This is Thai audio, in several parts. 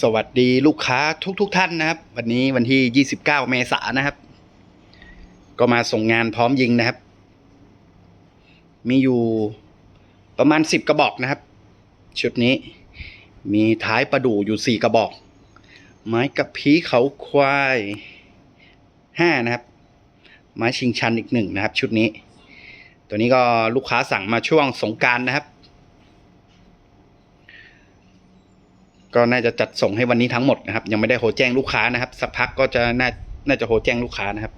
สวัสดีลูกค้าทุกๆทท่านนะครับ วันนี้วันที่ 29 เมษายนนะครับ ก็มาส่งงานพร้อมยิงนะครับ มีอยู่ประมาณ 10 กระบอกนะครับ ชุดนี้ มีท้ายประดู่อยู่ 4 กระบอก ไม้กับพีเขาควาย 5 นะครับ ไม้ชิงชันอีกหนึ่งนะครับ ชุดนี้ ตัวนี้ก็ลูกค้าสั่งมาช่วงสงกรารนะครับ ก็น่าจะจัดส่งให้วันนี้ทั้งหมดนะครับ ยังไม่ได้โทรแจ้งลูกค้านะครับ สักพักก็จะน่าน่าจะโทรแจ้งลูกค้านะครับ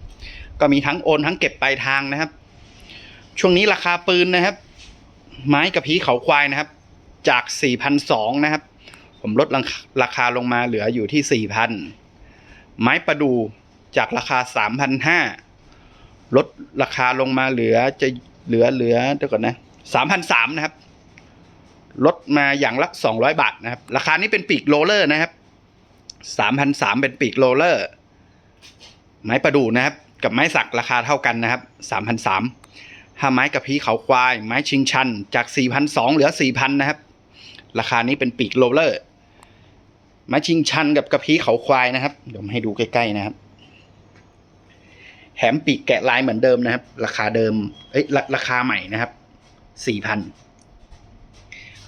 ก็มีทั้งโอนทั้งเก็บปลายทางนะครับ ช่วงนี้ราคาปืนนะครับ ไม้กระพีเขาควายนะครับ จาก4,200นะครับ ผมลดราคาลงมาเหลืออยู่ที่ 4,000 ไม้ประดูจากราคา 3,500ลดราคาลงมาเหลือจะเหลือเหลือเดี๋ยวก่อนนะ3,300นะครับ ลดมาอย่างละ 200 บาทนะครับ ราคานี้เป็นปีกโรเลอร์นะครับ3,003เป็นปีกโรเลอร์ ไม้ประดู่นะครับ กับไม้สักราคาเท่ากันนะครับ3,003ถ้าไม้กระพีเขาควาย ไม้ชิงชันจาก4,200เหลือ4,000นะครับ ราคานี้เป็นปีกโรเลอร์ ไม้ชิงชันกับกระพีเขาควายนะครับเดี๋ยวผมให้ดูใกล้ๆนะครับแถมปีกแกะลายเหมือนเดิมนะครับ ราคาเดิมเอ้ยราราคาใหม่นะครับ4,000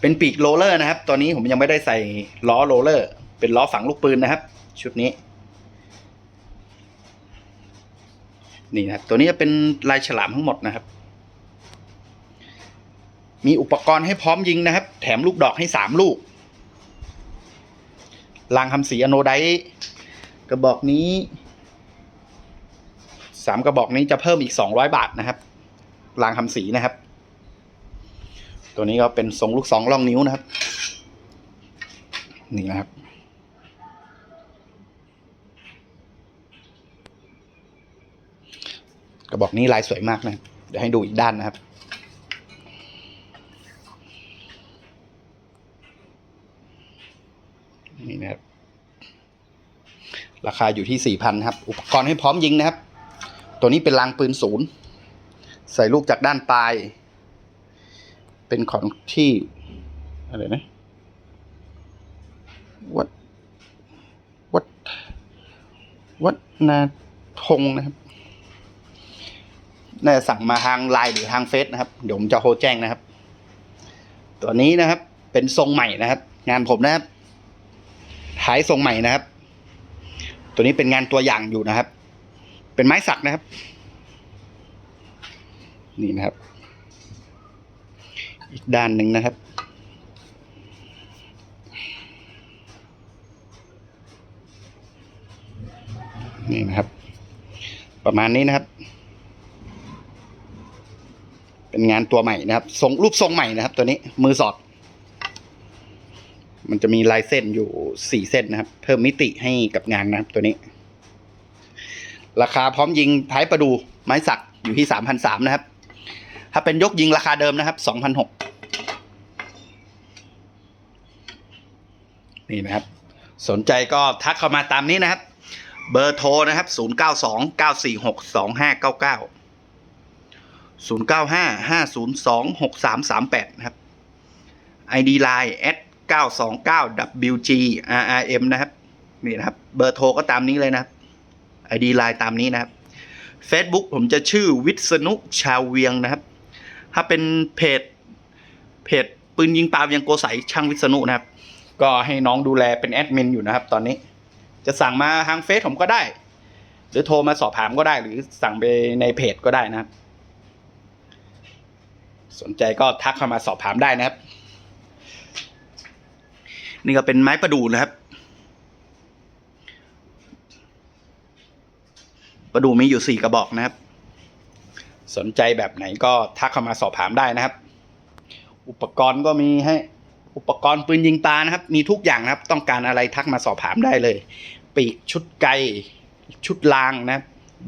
เป็นปีกโรเลอร์นะครับ ตอนนี้ผมยังไม่ได้ใส่ล้อโรเลอร์ เป็นล้อฝังลูกปืนนะครับ ชุดนี้ นี่นะครับ ตัวนี้จะเป็นลายฉลามทั้งหมดนะครับ มีอุปกรณ์ให้พร้อมยิงนะครับ แถมลูกดอกให้สามลูกรางคำสีอโนไดกระบอกนี้สามกระบอกนี้จะเพิ่มอีกสองร้อยบาทนะครับรางคำสีนะครับ ตัวนี้ก็เป็นทรงลูกสองล่องนิ้วนะครับ นี่นะครับ กระบอกนี้ลายสวยมากนะเดี๋ยวให้ดูอีกด้านนะครับนี่นะครับ ราคาอยู่ที่สี่พันครับ อุปกรณ์ให้พร้อมยิงนะครับ ตัวนี้เป็นรางปืนศูนย์ ใส่ลูกจากด้านปลาย เป็นของที่อะไรนะวัดวัดวัดนาทงนะครับน่าจะสั่งมาทางไลน์หรือทางเฟซนะครับ เดี๋ยวผมจะโทรแจ้งนะครับ ตัวนี้นะครับ เป็นทรงใหม่นะครับ งานผมนะครับท้ายทรงใหม่นะครับ ตัวนี้เป็นงานตัวอย่างอยู่นะครับ เป็นไม้สักนะครับ นี่นะครับ อีกด้านหนึ่งนะครับ นี่นะครับ ประมาณนี้นะครับ เป็นงานตัวใหม่นะครับทรงรูปทรงใหม่นะครับ ตัวนี้มือสอด มันจะมีลายเส้นอยู่สี่เส้นนะครับ เพิ่มมิติให้กับงานนะครับตัวนี้ ราคาพร้อมยิงท้ายประดูไม้สักอยู่ที่สามพันสามนะครับ ถ้าเป็นยกยิงราคาเดิมนะครับสองพันหกนี่นะครับ สนใจก็ทักเข้ามาตามนี้นะครับ เบอร์โทรนะครับ 0 9 2 9 4 6 2 5 9 9 0 9 5 5 0 2 6 3 3 8 นะครับ ID Line at 929 WG RRM นะครับ นี่นะครับ เบอร์โทรก็ตามนี้เลยนะครับ ID Line ตามนี้นะครับ Facebook ผมจะชื่อวิษณุชาวเวียงนะครับ ถ้าเป็นเพจเพจปืนยิงปลาเวียงโกใสช่างวิษณุนะครับ ก็ให้น้องดูแลเป็นแอดมินอยู่นะครับ ตอนนี้จะสั่งมาทางเฟซผมก็ได้ หรือโทรมาสอบถามก็ได้ หรือสั่งไปในเพจก็ได้นะครับ สนใจก็ทักเข้ามาสอบถามได้นะครับ นี่ก็เป็นไม้ประดู่นะครับ ประดู่มีอยู่สี่กระบอกนะครับ สนใจแบบไหนก็ทักเข้ามาสอบถามได้นะครับ อุปกรณ์ก็มีให้อุปกรณ์ปืนยิงปลานะครับ มีทุกอย่างนะครับ ต้องการอะไรทักมาสอบถามได้เลย ปีกชุดไกชุดลางนะครับ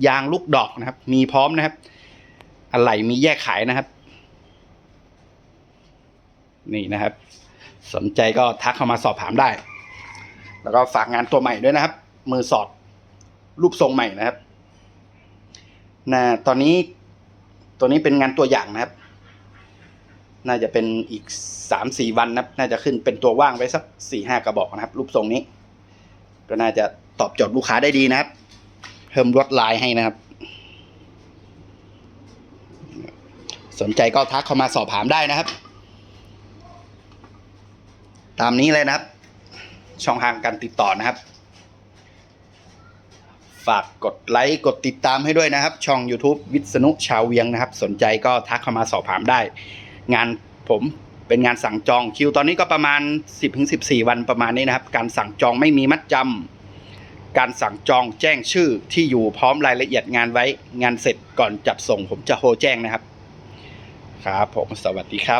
ยางลูกดอกนะครับ มีพร้อมนะครับ อะไรมีแยกขายนะครับ นี่นะครับ สนใจก็ทักเข้ามาสอบถามได้ แล้วก็ฝากงานตัวใหม่ด้วยนะครับ มือสอดรูปทรงใหม่นะครับนะตอนนี้ ตัวนี้เป็นงานตัวอย่างนะครับ น่าจะเป็นอีกสามสี่วันนะครับ น่าจะขึ้นเป็นตัวว่างไว้สักสี่ห้ากระบอกนะครับ รูปทรงนี้ ก็น่าจะตอบโจทย์ลูกค้าได้ดีนะครับ เพิ่มลวดลายให้นะครับ สนใจก็ทักเข้ามาสอบถามได้นะครับ ตามนี้เลยนะครับ ช่องทางการติดต่อนะครับ ฝากกดไลค์กดติดตามให้ด้วยนะครับ ช่อง YouTube วิษณุชาวเวียงนะครับ สนใจก็ทักเข้ามาสอบถามได้ งานผมเป็นงานสั่งจองคิวตอนนี้ก็ประมาณ 10-14 วันประมาณนี้นะครับ การสั่งจองไม่มีมัดจำการสั่งจองแจ้งชื่อที่อยู่พร้อมรายละเอียดงานไว้งานเสร็จก่อนจัดส่งผมจะโทรแจ้งนะครับ ครับผมสวัสดีครับ